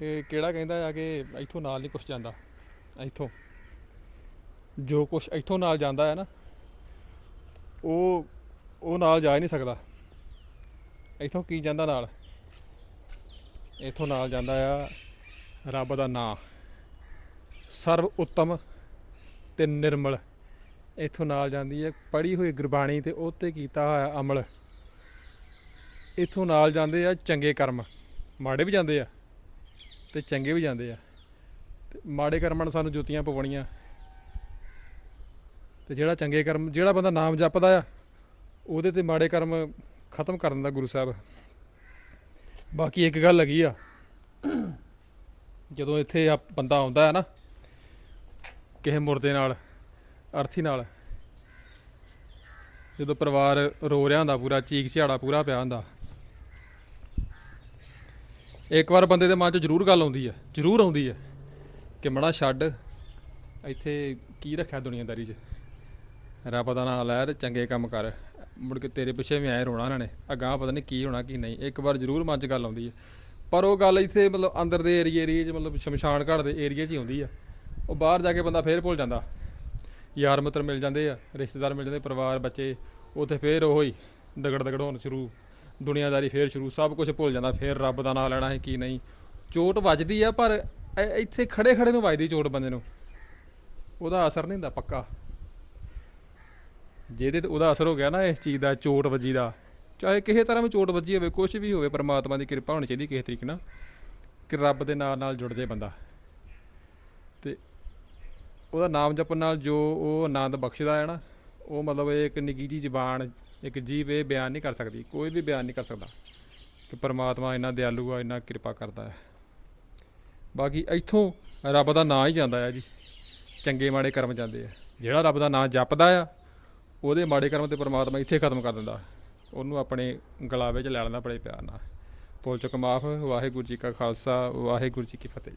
ਇਹ ਕਿਹੜਾ ਕਹਿੰਦਾ ਆ ਕਿ ਇੱਥੋਂ ਨਾਲ ਨਹੀਂ ਕੁਛ ਜਾਂਦਾ, ਇੱਥੋਂ। ਜੋ ਕੁਛ ਇੱਥੋਂ ਨਾਲ ਜਾਂਦਾ ਹੈ ਨਾ, ਉਹ ਉਹ ਨਾਲ ਜਾ ਹੀ ਨਹੀਂ ਸਕਦਾ। ਇੱਥੋਂ ਕੀ ਜਾਂਦਾ ਨਾਲ? ਇੱਥੋਂ ਨਾਲ ਜਾਂਦਾ ਆ ਰੱਬ ਦਾ ਨਾਮ ਸਰਵ ਉੱਤਮ ਤੇ ਨਿਰਮਲ। ਇੱਥੋਂ ਨਾਲ ਜਾਂਦੀ ਹੈ ਪੜੀ ਹੋਈ ਗੁਰਬਾਣੀ ਤੇ ਉਹ ਤੇ ਕੀਤਾ ਹੋਇਆ ਅਮਲ। ਇੱਥੋਂ ਨਾਲ ਜਾਂਦੇ ਆ ਚੰਗੇ ਕਰਮ। ਮਾੜੇ ਵੀ ਜਾਂਦੇ ਆ। ਤੇ ਚੰਗੇ ਵੀ ਜਾਂਦੇ ਆ। ਤੇ ਮਾੜੇ ਕਰਮਾਂ ਨੂੰ ਸਾਨੂੰ ਜੁੱਤੀਆਂ ਪਵਾਉਣੀਆਂ। ਤੇ ਜਿਹੜਾ ਚੰਗੇ ਕਰਮ, ਜਿਹੜਾ ਬੰਦਾ ਨਾਮ ਜਪਦਾ ਆ, ਉਹਦੇ ਤੇ ਮਾੜੇ ਕਰਮ ਖਤਮ ਕਰ ਦਿੰਦਾ ਗੁਰੂ ਸਾਹਿਬ। ਬਾਕੀ ਇੱਕ ਗੱਲ ਹੈਗੀ ਆ, ਜਦੋਂ ਇੱਥੇ ਆ ਬੰਦਾ ਆਉਂਦਾ ਹੈ ਨਾ, ਕਿਸੇ ਮੁਰਦੇ ਨਾਲ, ਅਰਥੀ ਨਾਲ, ਜਦੋਂ ਪਰਿਵਾਰ ਰੋ ਰਿਹਾ ਹੁੰਦਾ, ਪੂਰਾ ਚੀਕ ਝਾੜਾ ਪੂਰਾ ਪਿਆ ਹੁੰਦਾ ਇੱਕ ਵਾਰ ਬੰਦੇ ਦੇ ਮਨ 'ਚ ਜ਼ਰੂਰ ਗੱਲ ਆਉਂਦੀ ਹੈ ਜ਼ਰੂਰ ਆਉਂਦੀ ਹੈ ਕਿ ਮੜਾ ਛੱਡ, ਇੱਥੇ ਕੀ ਰੱਖਿਆ ਦੁਨੀਆਦਾਰੀ 'ਚ? ਰੱਬ ਦਾ ਨਾਮ ਲੈ ਚੰਗੇ ਕੰਮ ਕਰ। ਮੁੜ ਕੇ ਤੇਰੇ ਪਿੱਛੇ ਵੀ ਐ ਰੋਣਾ ਇਹਨਾਂ ਨੇ। ਅਗਾਹ ਪਤਾ ਨਹੀਂ ਕੀ ਹੋਣਾ, ਕੀ ਨਹੀਂ। ਇੱਕ ਵਾਰ ਜ਼ਰੂਰ ਮਨ 'ਚ ਗੱਲ ਆਉਂਦੀ ਹੈ ਪਰ ਉਹ ਗੱਲ ਇੱਥੇ ਮਤਲਬ ਅੰਦਰ ਦੇ ਏਰੀਏ ਏਰੀਏ 'ਚ ਮਤਲਬ ਸ਼ਮਸ਼ਾਨ ਘਾਟ ਦੇ ਏਰੀਏ 'ਚ ਹੀ ਆਉਂਦੀ ਆ। ਉਹ ਬਾਹਰ ਜਾ ਕੇ ਬੰਦਾ ਫੇਰ ਭੁੱਲ ਜਾਂਦਾ। ਯਾਰ ਮਿੱਤਰ ਮਿਲ ਜਾਂਦੇ ਆ, ਰਿਸ਼ਤੇਦਾਰ ਮਿਲ ਜਾਂਦੇ, ਪਰਿਵਾਰ, ਬੱਚੇ, ਉੱਥੇ ਫੇਰ ਉਹ ਹੀ ਦਗੜ ਦਗੜ ਹੋਣ ਸ਼ੁਰੂ। ਦੁਨੀਆਦਾਰੀ ਫੇਰ ਸ਼ੁਰੂ, ਸਭ ਕੁਝ ਭੁੱਲ ਜਾਂਦਾ, ਫੇਰ ਰੱਬ ਦਾ ਨਾਮ ਲੈਣਾ ਹੈ ਕੀ ਨਹੀਂ। ਚੋਟ ਵੱਜਦੀ ਆ, ਪਰ ਇ- ਇੱਥੇ ਖੜੇ ਖੜੇ ਨੂੰ ਵੱਜਦੀ ਚੋਟ ਬੰਦੇ ਨੂੰ। ਉਹਦਾ ਅਸਰ ਨਹੀਂ ਹੁੰਦਾ ਪੱਕਾ। ਜਿਹਦੇ ਤੇ ਉਹਦਾ ਅਸਰ ਹੋ ਗਿਆ ਨਾ, ਇਸ ਚੀਜ਼ ਦਾ, ਚੋਟ ਵੱਜੀ ਦਾ। ਚਾਹੇ ਕਿਸੇ ਤਰ੍ਹਾਂ ਵੀ ਚੋਟ ਵੱਜੀ ਹੋਵੇ ਕੁਝ ਵੀ ਹੋਵੇ, ਪਰਮਾਤਮਾ ਦੀ ਕਿਰਪਾ ਹੋਣੀ ਚਾਹੀਦੀ ਕਿਸੇ ਤਰੀਕੇ ਨਾਲ, ਕਿ ਰੱਬ ਦੇ ਨਾਲ ਨਾਲ ਜੁੜ ਜਾਏ ਬੰਦਾ। ਤੇ ਉਹਦਾ ਨਾਮ ਜਪਣ ਨਾਲ ਜੋ ਉਹ ਆਨੰਦ ਬਖਸ਼ਦਾ ਹੈ ਨਾ ਉਹ ਮਤਲਬ ਇਹ ਇੱਕ ਨਿੱਕੀ ਜੀ ਜ਼ਬਾਨ, ਇੱਕ ਜੀਵ ਇਹ ਬਿਆਨ ਨਹੀਂ ਕਰ ਸਕਦੀ, ਕੋਈ ਵੀ ਬਿਆਨ ਨਹੀਂ ਕਰ ਸਕਦਾ ਕਿ ਪਰਮਾਤਮਾ ਇੰਨਾ ਦਿਆਲੂ ਆ, ਇੰਨਾ ਕਿਰਪਾ ਕਰਦਾ ਹੈ। ਬਾਕੀ ਇੱਥੋਂ ਰੱਬ ਦਾ ਨਾਂ ਹੀ ਜਾਂਦਾ ਹੈ ਜੀ, ਚੰਗੇ ਮਾੜੇ ਕਰਮ ਜਾਂਦੇ ਆ। ਜਿਹੜਾ ਰੱਬ ਦਾ ਨਾਂ ਜਪਦਾ ਆ, ਉਹਦੇ ਮਾੜੇ ਕਰਮ ਤੇ ਪਰਮਾਤਮਾ ਇੱਥੇ ਖਤਮ ਕਰ ਦਿੰਦਾ। ਉਹਨੂੰ ਆਪਣੇ ਗਲਾਵੇ 'ਚ ਲੈ ਲੈਂਦਾ ਬੜੇ ਪਿਆਰ ਨਾਲ। ਭੁੱਲ ਚੁੱਕ ਮਾਫ ਵਾਹਿਗੁਰੂ ਜੀ ਕਾ ਖਾਲਸਾ, ਵਾਹਿਗੁਰੂ ਜੀ ਕੀ ਫਤਿਹ।